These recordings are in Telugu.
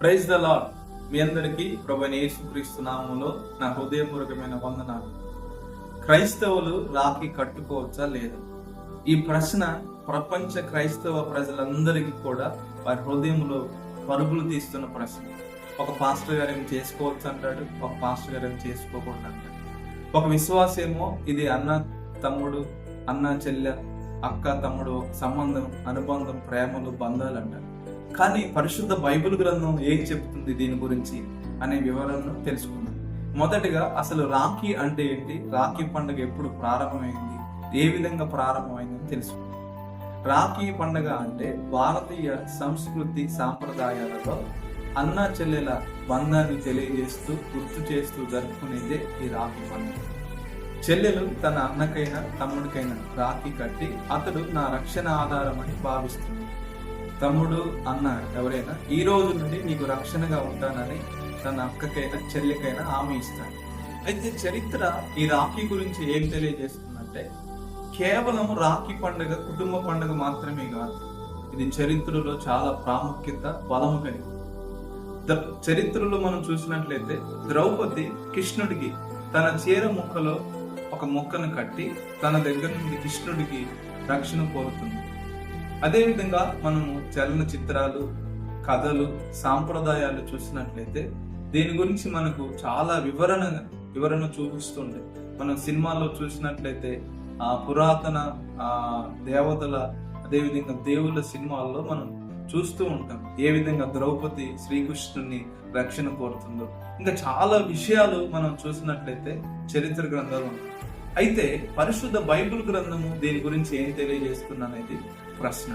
ప్రైజ్ ద లాడ్ మీ అందరికీ ప్రభు యేసుక్రీస్తు నామంలో నా హృదయపూర్వకమైన వందనాలు. క్రైస్తవులు రాఖీ కట్టుకోవచ్చా లేదా? ఈ ప్రశ్న ప్రపంచ క్రైస్తవ ప్రజలందరికీ కూడా వారి హృదయంలో పరుగులు తీస్తున్న ప్రశ్న. ఒక పాస్టర్ గారు ఏమి చేసుకోవచ్చు అంటాడు? ఒక పాస్టర్ గారు ఏమి చేసుకోకూడదు అంటాడు. ఒక విశ్వాసేమో ఇది అన్న తమ్ముడు అన్న చెల్లె అక్క తమ్ముడు సంబంధం అనుబంధం ప్రేమలు బంధాలు అంటారు కానీ పరిశుద్ధ బైబిల్ గ్రంథం ఏం చెప్తుంది దీని గురించి అనే వివరాలను తెలుసుకుందాం. మొదటగా అసలు రాఖీ అంటే ఏంటి? రాఖీ పండుగ ఎప్పుడు ప్రారంభమైంది? ఏ విధంగా ప్రారంభమైందని తెలుసుకుందాం. రాఖీ పండుగ అంటే భారతీయ సంస్కృతి సాంప్రదాయాలలో అన్న చెల్లెల బంధాన్ని తెలియజేస్తూ గుర్తు చేస్తూ జరుపుకునేదే ఈ రాఖీ పండుగ. చెల్లెలు తన అన్నకైనా తమ్ముడికైనా రాఖీ కట్టి అతడు నా రక్షణ ఆధారమని భావిస్తుంది. తమ్ముడు అన్న ఎవరైనా ఈ రోజు నుండి నీకు రక్షణగా ఉంటానని తన అక్కకైనా చెల్లికైనా హామీ ఇస్తాడు అయితే చరిత్ర ఈ రాఖీ గురించి ఏం తెలియజేస్తుందంటే కేవలం రాఖీ పండుగ కుటుంబ పండుగ మాత్రమే కాదు ఇది చరిత్రలో చాలా ప్రాముఖ్యత బలము కలిగి ద- చరిత్రలో మనం చూసినట్లయితే ద్రౌపది కృష్ణుడికి తన చీర ముక్కలో ఒక మొక్కను కట్టి తన దగ్గర నుండి కృష్ణుడికి రక్షణ కోరుతుంది. అదేవిధంగా మనము చలనచిత్రాలు కథలు సాంప్రదాయాలు చూసినట్లయితే దీని గురించి మనకు చాలా వివరణ వివరణ చూపిస్తుంది మనం సినిమాల్లో చూసినట్లయితే ఆ పురాతన ఆ దేవతల అదేవిధంగా దేవుళ్ళ సినిమాల్లో మనం చూస్తూ ఉంటాం. ఏ విధంగా ద్రౌపది శ్రీకృష్ణుని రక్షణ కోరుతుందో. ఇంకా చాలా విషయాలు మనం చూసినట్లయితే చరిత్ర గ్రంథాలు ఉంటాయి. అయితే పరిశుద్ధ బైబిల్ గ్రంథము దీని గురించి ఏం తెలియజేస్తుందనేది ప్రశ్న.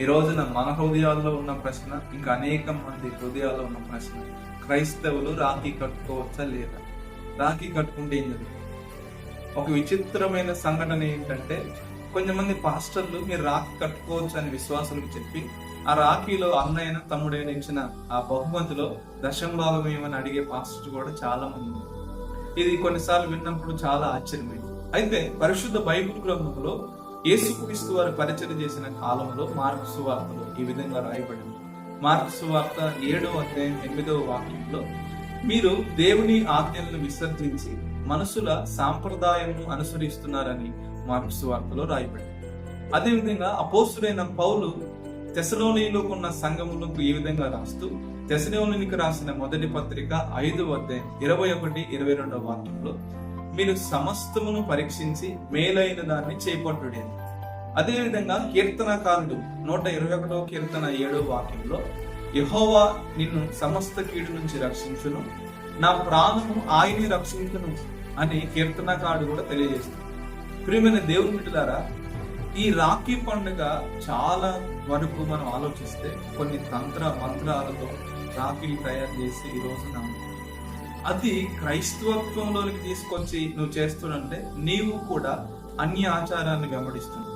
ఈ రోజున మన హృదయాల్లో ఉన్న ప్రశ్న ఇంకా అనేక మంది హృదయాల్లో ఉన్న ప్రశ్న. క్రైస్తవులు రాఖీ కట్టుకోవచ్చా లేదా? రాఖీ కట్టుకుంటే ఏం జరుగుతుంది? ఒక విచిత్రమైన సంఘటన ఏంటంటే కొంతమంది పాస్టర్లు మీరు రాఖీ కట్టుకోవచ్చు అని విశ్వాసులకు చెప్పి ఆ రాఖీలో అన్నయ్యన తమ్ముడైన ఇచ్చిన ఆ బహుమతిలో దశంభాగం ఏమని అడిగే పాస్టర్ కూడా చాలా మంది ఇది కొన్నిసార్లు విన్నప్పుడు చాలా ఆశ్చర్యమైంది. అయితే పరిశుద్ధ బైబిల్ గ్రంథంలో యేసుక్రీస్తు వారు పరిచయం చేసిన కాలంలో మార్కు సువార్తలో ఈ విధంగా రాయబడింది. మార్కు సువార్త ఏడో అధ్యాయం ఎనిమిదవ వాక్యంలో మీరు దేవుని ఆజ్ఞలను విసర్జించి మనుషుల సాంప్రదాయంను అనుసరిస్తున్నారని మార్పు సువార్తలో రాయబడింది. అదేవిధంగా అపోసుడైన పౌలు తెసలోనిలోకి ఉన్న సంఘములకు ఈ విధంగా రాస్తూ తెసలోనికి రాసిన మొదటి పత్రిక ఐదు అధ్యాయం ఇరవై ఒకటి ఇరవై రెండవ వాక్యంలో మీరు సమస్తమును పరీక్షించి మేలైన దాన్ని చేపట్టుడే. అదేవిధంగా కీర్తనకారుడు నూట ఇరవై ఒకటో కీర్తన ఏడో వాక్యంలో యహోవా నిన్ను సమస్త కీడు నుంచి రక్షించును. నా ప్రాణము ఆయనే రక్షించును అని కీర్తనకారుడు కూడా తెలియజేస్తుంది ప్రియమైన దేవుని బిడ్డలారా ఈ రాఖీ పండుగ చాలా వరకు మనం ఆలోచిస్తే కొన్ని తంత్ర మంత్రాలతో రాఖీలు తయారు చేసి ఈ రోజున అది క్రైస్తవత్వంలోనికి తీసుకొచ్చి నువ్వు చేస్తున్నంటే నీవు కూడా అన్య ఆచారాన్ని వెంబడిస్తున్నావు.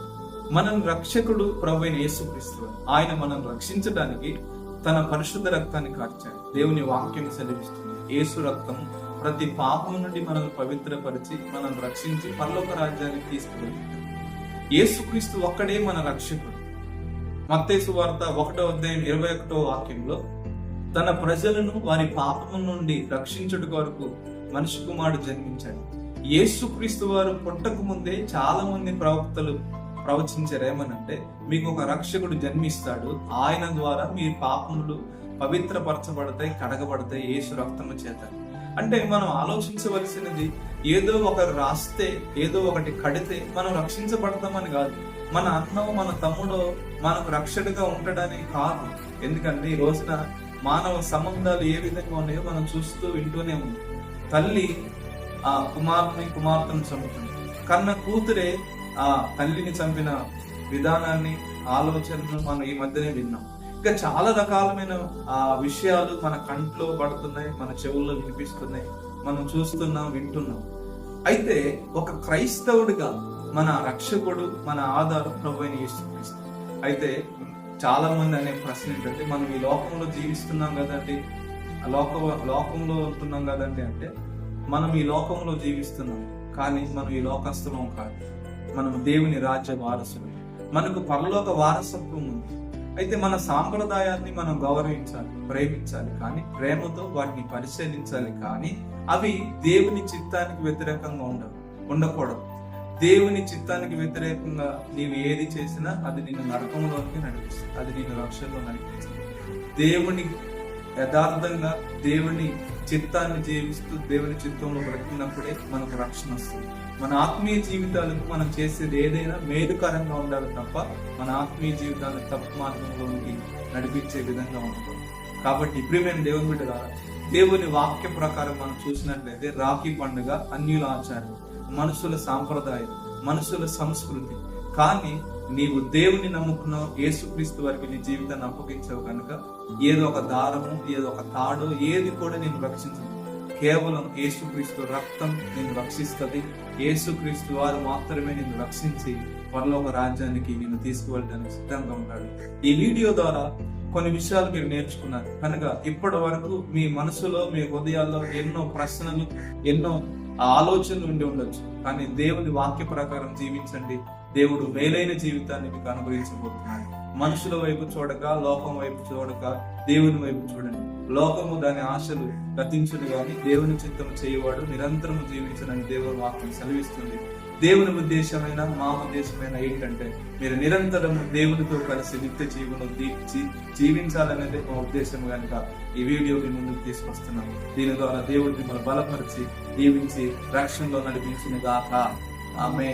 మనం రక్షకుడు ప్రభు అయిన యేసుక్రీస్తు. ఆయన మనం రక్షించడానికి తన పరిశుద్ధ రక్తాన్ని కార్చాడు. దేవుని వాక్యం సెలవిస్తుంది. యేసు రక్తం ప్రతి పాపం నుండి మనం పవిత్రపరిచి మనం రక్షించి పరలోక రాజ్యానికి తీసుకువెళ్తుంది యేసుక్రీస్తు ఒక్కడే మన రక్షకుడు. మత్తేసు వార్త ఒకటో అధ్యాయం ఇరవై ఒకటో వాక్యంలో తన ప్రజలను వారి పాపం నుండి రక్షించుట కొరకు మనిషి కుమారుడు జన్మించాడు. యేసుక్రీస్తు వారు పుట్టకు ముందే చాలా మంది ప్రవక్తలు ప్రవచించారు ఏమనంటే మీకు ఒక రక్షకుడు జన్మిస్తాడు ఆయన ద్వారా మీ పాపములు పవిత్రపరచబడతాయి కడగబడతాయి యేసు రక్తము చేత. అంటే మనం ఆలోచించవలసినది ఏదో ఒకరు రాస్తే ఏదో ఒకటి కడితే మనం రక్షించబడతామని కాదు. మన అన్నో మన తమ్ముడో మనకు రక్షకుడుగా ఉండడానికి కాదు. ఎందుకంటే ఈ రోజున మానవ సంబంధాలు ఏ విధంగా ఉన్నాయో మనం చూస్తూ వింటూనే ఉంది తల్లి ఆ కుమారుని కుమార్తెను చంపుతుంది. కన్న కూతురే ఆ తల్లిని చంపిన విధానాన్ని ఆలోచనను మనం ఈ మధ్యనే విన్నాం. ఇంకా చాలా రకాలమైన ఆ విషయాలు మన కంట్లో పడుతున్నాయి మన చెవుల్లో వినిపిస్తున్నాయి. మనం చూస్తున్నాం వింటున్నాం. అయితే ఒక క్రైస్తవుడిగా మన రక్షకుడు మన ఆధారం ప్రభు అయిన అయితే చాలా మంది అనే ప్రశ్న ఏంటంటే మనం ఈ లోకంలో జీవిస్తున్నాం కదండి ఆ లోక లోకంలో ఉంటున్నాం కదండి అంటే మనం ఈ లోకంలో జీవిస్తున్నాం కానీ మనం ఈ లోకస్తులం కాదు. మనం దేవుని రాజ్య వారసులు. మనకు పరలోక వారసత్వం ఉంది. అయితే మన సాంప్రదాయాన్ని మనం గౌరవించాలి ప్రేమించాలి కానీ ప్రేమతో వాటిని పరిశీలించాలి కానీ అవి దేవుని చిత్తానికి వ్యతిరేకంగా ఉండవు ఉండకూడదు. దేవుని చిత్తానికి వ్యతిరేకంగా నీవు ఏది చేసినా అది నిన్ను నరకంలోకి నడిపిస్తుంది. అది నిన్ను రక్షణలో నడిపిస్తుంది. దేవుని యథార్థంగా దేవుని చిత్తాన్ని జీవిస్తూ దేవుని చిత్తంలో బ్రతికినప్పుడే మనకు రక్షణ వస్తుంది. మన ఆత్మీయ జీవితాలకు మనం చేసేది ఏదైనా మేలుకరంగా ఉండాలి తప్ప మన ఆత్మీయ జీవితాన్ని తప్పు మార్గంలోకి నడిపించే విధంగా ఉంటుంది కాబట్టి ప్రియమైన దేవుని బిడ్డగా దేవుని వాక్య ప్రకారం మనం చూసినట్లయితే రాఖీ పండుగ అన్యుల ఆచారం. మనుషుల సాంప్రదాయం మనుషుల సంస్కృతి. కానీ నీవు దేవుని నమ్ముకున్నావు యేసుక్రీస్తు వారికి నీ జీవితాన్ని అప్పగించావు కనుక ఏదో ఒక దారము ఏదో ఒక తాడు ఏది కూడా నేను రక్షించదు కేవలం యేసుక్రీస్తు రక్తం నేను రక్షిస్తుంది. యేసుక్రీస్తు వారు మాత్రమే నేను రక్షించి పరలోక రాజ్యానికి నేను తీసుకువెళ్ళడానికి సిద్ధంగా ఉన్నాడు. ఈ వీడియో ద్వారా కొన్ని విషయాలు మీరు నేర్చుకున్నారు. కనుక ఇప్పటి వరకు మీ మనసులో మీ హృదయాల్లో ఎన్నో ప్రశ్నలు ఎన్నో ఆ ఆలోచనలు ఉండి ఉండొచ్చు. కానీ దేవుని వాక్య ప్రకారం జీవించండి. దేవుడు మేలైన జీవితాన్ని మీకు అనుగ్రహించబోతున్నాడు. మనుషుల వైపు చూడక లోకం వైపు చూడక దేవుని వైపు చూడండి. లోకము దాని ఆశలు గతించుడు కానీ దేవుని చిత్తము చేయవాడు నిరంతరము జీవించడానికి దేవుని వాక్యం సెలవిస్తుంది. దేవుని ఉద్దేశమైన మా ఉద్దేశమైన ఏంటంటే మీరు నిరంతరం దేవునితో కలిసి నిత్య జీవనం జీవించాలనేది మా ఉద్దేశం కనుక ఈ వీడియోని ముందుకు తీసుకొస్తున్నాం దీని ద్వారా దేవుడిని మిమ్మల్ని బలపరిచి దీవించి రక్షణలో నడిపించిన గాక ఆమె